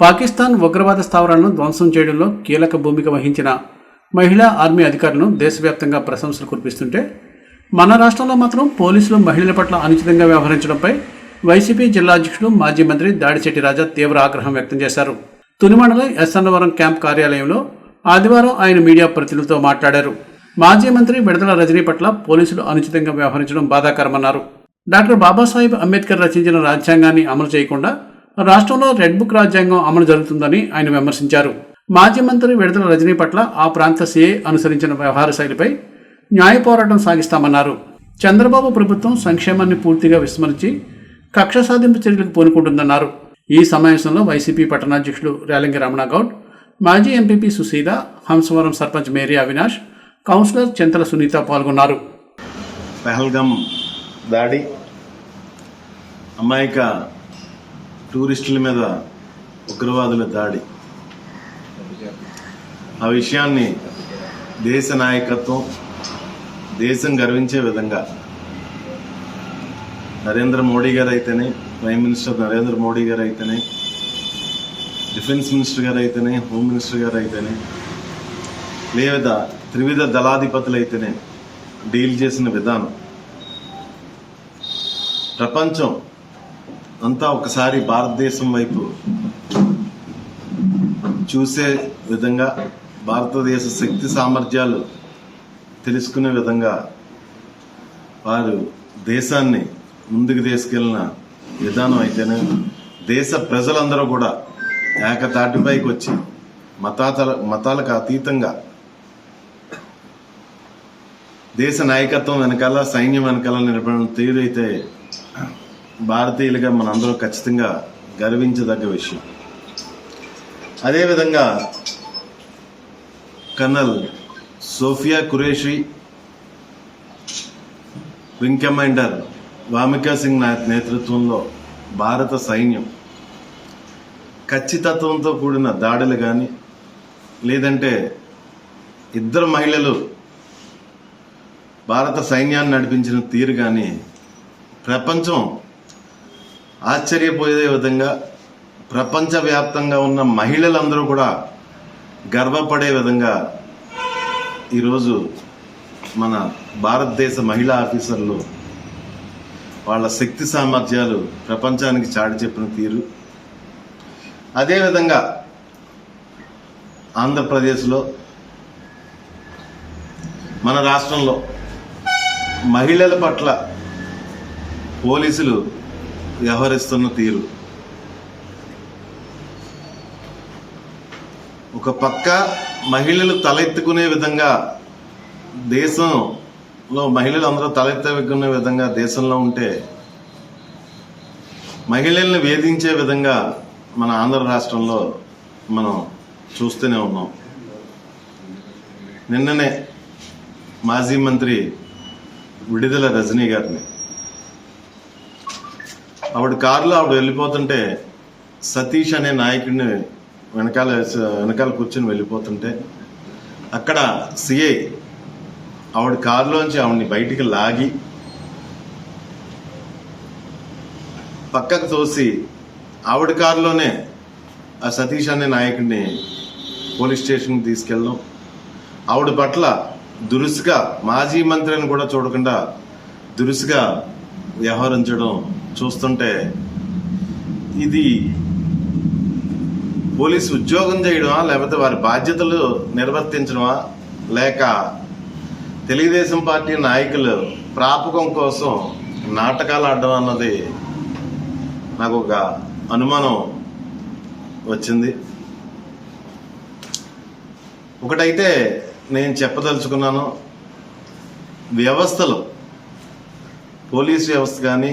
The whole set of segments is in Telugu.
Pakistan ఉగ్రవాద స్థావరాలను ధ్వంసం చేయడంలో కీలక భూమిక వహించిన మహిళా ఆర్మీ అధికారులను దేశవ్యాప్తంగా ప్రశంసలు కురిపిస్తుంటే మన రాష్ట్రంలో మాత్రం పోలీసులు మహిళల పట్ల అనుచితంగా వ్యవహరించడంపై వైసీపీ జిల్లా అధ్యక్షుడు మాజీ మంత్రి దాడిశెట్టి రాజా తీవ్ర ఆగ్రహం వ్యక్తం చేశారు. తుని మండలం ఎస్ఎన్నవరం క్యాంప్ కార్యాలయంలో ఆదివారం ఆయన మీడియా ప్రతినిధులతో మాట్లాడారు. మాజీ మంత్రి విడుదల రజనీ పట్ల పోలీసులు అనుచితంగా వ్యవహరించడం బాధాకరమన్నారు. డాక్టర్ బాబాసాహెబ్ అంబేద్కర్ రచించిన రాజ్యాంగాన్ని అమలు చేయకుండా రాష్ట్రంలో రెడ్ బుక్ రాజ్యాంగం అమలు జరుగుతుందని ఆయన విమర్శించారు. మాజీ మంత్రి విడుదల రజనీ పట్ల ఆ ప్రాంత సీఏ అనుసరించిన వ్యవహార శైలిపై న్యాయ పోరాటం సాగిస్తామన్నారు. చంద్రబాబు ప్రభుత్వం సంక్షేమాన్ని పూర్తిగా విస్మరించి కక్ష సాధింపు చర్యలకు పూనుకుంటుందన్నారు. ఈ సమావేశంలో వైసీపీ పట్టణాధ్యక్షుడు రేలంగి రమణగౌడ్ మాజీ MPP Sushila Hamsavaram sarpanch Mary Avinash councillor Chintala Sunitha పాల్గొన్నారు. పెహల్గం దాడి అమాయక టూరిస్టుల మీద ఉగ్రవాదుల దాడి. ఆ విషయాన్ని దేశ నాయకత్వం దేశం గర్వించే విధంగా నరేంద్ర మోడీ గారు అయితేనే ప్రైమ్ మినిస్టర్ నరేంద్ర మోడీ గారు అయితేనే డిఫెన్స్ మినిస్టర్ గారు అయితేనే హోమ్ మినిస్టర్ గారు అయితేనే లేదా త్రివిధ దళాధిపతులు అయితేనే డీల్ చేసిన విధానం. ప్రపంచం అంతా ఒకసారి భారతదేశం వైపు చూసే విధంగా భారతదేశ శక్తి సామర్థ్యాలు తెలుసుకునే విధంగా వారు దేశాన్ని ముందుకు తీసుకెళ్ళిన విధానం అయితేనే దేశ ప్రజలందరూ కూడా ఏకతాటిపైకి వచ్చి మతాతల మతాలకు అతీతంగా దేశ నాయకత్వం వెనకాల సైన్యం వెనకాల నిలబడిన తీరైతే భారతీయులుగా మనందరూ ఖచ్చితంగా గర్వించదగ్గ విషయం. అదేవిధంగా colonel Sofiya Qureshi wing commander Vyomika Singh నేతృత్వంలో భారత సైన్యం ఖచ్చితత్వంతో కూడిన దాడులు కానీ లేదంటే ఇద్దరు మహిళలు భారత సైన్యాన్ని నడిపించిన తీరు కానీ ప్రపంచం ఆశ్చర్యపోయే విధంగా ప్రపంచవ్యాప్తంగా ఉన్న మహిళలందరూ కూడా గర్వపడే విధంగా ఈరోజు మన భారతదేశ మహిళా ఆఫీసర్లు వాళ్ళ శక్తి సామర్థ్యాలు ప్రపంచానికి చాటి చెప్పిన తీరు. అదేవిధంగా ఆంధ్రప్రదేశ్లో మన రాష్ట్రంలో మహిళల పట్ల పోలీసులు వ్యవహరిస్తున్న తీరు. ఒక పక్క మహిళలు తలెత్తుకునే విధంగా దేశంలో మహిళలు అందరూ తలెత్తుకునే విధంగా దేశంలో ఉంటే మహిళల్ని వేధించే విధంగా మన ఆంధ్ర రాష్ట్రంలో మనం చూస్తూనే ఉన్నాం. నిన్ననే మాజీ మంత్రి విడుదల రజనీ గారిని ఆవిడ కారులో ఆవిడ వెళ్ళిపోతుంటే సతీష్ అనే నాయకుడిని వెనకాల వెనకాల కూర్చొని వెళ్ళిపోతుంటే అక్కడ సిఐ ఆవిడ కారులోంచి ఆవిడ్ని బయటికి లాగి పక్కకు తోసి ఆవిడ కారులోనే ఆ సతీష్ అనే నాయకుడిని పోలీస్ స్టేషన్కి తీసుకెళ్ళడం. ఆవిడ పట్ల దురుసుగా మాజీ మంత్రిని కూడా చూడకుండా దురుసుగా వ్యవహరించడం చూస్తుంటే ఇది పోలీసు ఉద్యోగం చేయడమా లేకపోతే వారి బాధ్యతలు నిర్వర్తించడమా లేక తెలుగుదేశం పార్టీ నాయకులు ప్రాపకం కోసం నాటకాలు ఆడడం అన్నది నాకు ఒక అనుమానం వచ్చింది. ఒకటైతే నేను చెప్పదలుచుకున్నాను వ్యవస్థలు. పోలీస్ వ్యవస్థ కానీ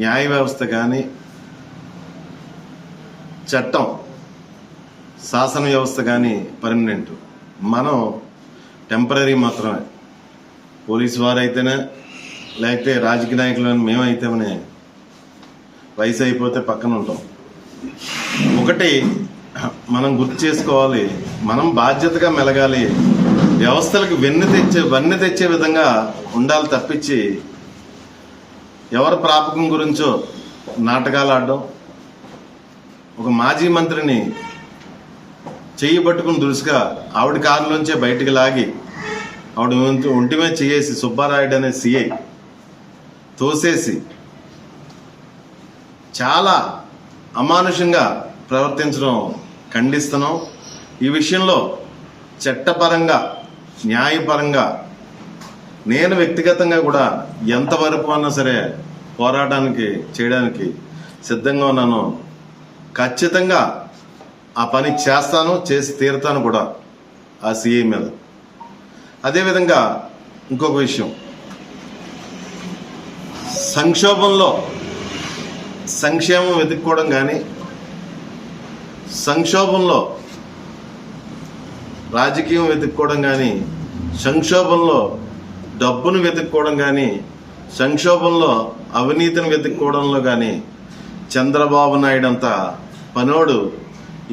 న్యాయ వ్యవస్థ కానీ చట్టం శాసన వ్యవస్థ కానీ పర్మనెంట్ మనం టెంపరీ మాత్రమే. పోలీసు వారు అయితేనే లేకపోతే రాజకీయ నాయకులు మేమైతేనే వయసు అయిపోతే పక్కన ఉంటాం. ఒకటి మనం గుర్తు చేసుకోవాలి మనం బాధ్యతగా మెలగాలి. వ్యవస్థలకు వెన్ను తెచ్చే వన్నె తెచ్చే విధంగా ఉండాలి తప్పించి ఎవరి ప్రాపకం గురించో నాటకాలు ఆడడం ఒక మాజీ మంత్రిని చెయ్యి పట్టుకుని దురుసుగా ఆవిడ కారులోంచే బయటికి లాగి ఆవిడ ఒంటి- మీద చేసి సుబ్బారాయుడు అనే సిఐ తోసేసి చాలా అమానుషంగా ప్రవర్తించడం ఖండిస్తున్నాం. ఈ విషయంలో చట్టపరంగా న్యాయపరంగా నేను వ్యక్తిగతంగా కూడా ఎంతవరకు అన్నా సరే పోరాటానికి చేయడానికి సిద్ధంగా ఉన్నాను. ఖచ్చితంగా ఆ పని చేస్తాను చేసి తీరుతాను కూడా ఆ సిఐ మీద. అదేవిధంగా ఇంకొక విషయం. సంక్షోభంలో సంక్షేమం వెతుక్కోవడం కానీ సంక్షోభంలో రాజకీయం వెతుక్కోవడం కానీ సంక్షోభంలో డబ్బును వెతుక్కోవడం కానీ సంక్షోభంలో అవినీతిని వెతుక్కోవడంలో కానీ చంద్రబాబు నాయుడు అంత పనోడు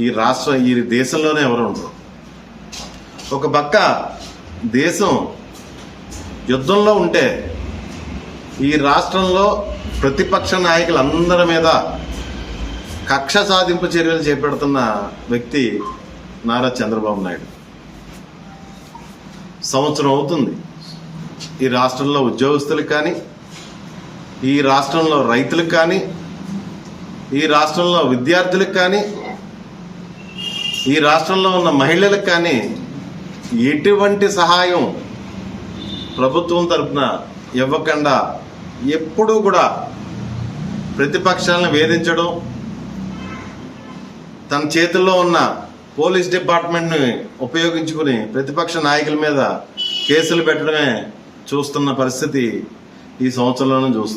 ఈ రాష్ట్ర ఈ దేశంలోనే ఎవరు ఉండరు. ఒక పక్క దేశం యుద్ధంలో ఉంటే ఈ రాష్ట్రంలో ప్రతిపక్ష నాయకులందరి మీద కక్ష సాధింపు చర్యలు చేపడుతున్న వ్యక్తి నారా చంద్రబాబు నాయుడు. సంవత్సరం అవుతుంది. ఈ రాష్ట్రంలో ఉద్యోగస్తులకు కానీ ఈ రాష్ట్రంలో రైతులకు కానీ ఈ రాష్ట్రంలో విద్యార్థులకు కానీ ఈ రాష్ట్రంలో ఉన్న మహిళలకు కానీ ఎటువంటి సహాయం ప్రభుత్వం తరపున ఇవ్వకుండా ఎప్పుడూ కూడా ప్రతిపక్షాలను వేధించడం తన చేతుల్లో ఉన్న పోలీస్ డిపార్ట్మెంట్ని ఉపయోగించుకుని ప్రతిపక్ష నాయకుల మీద కేసులు పెట్టడమే చూస్తున్న పరిస్థితి ఈ సంవత్సరంలోనే చూస్తున్నాం.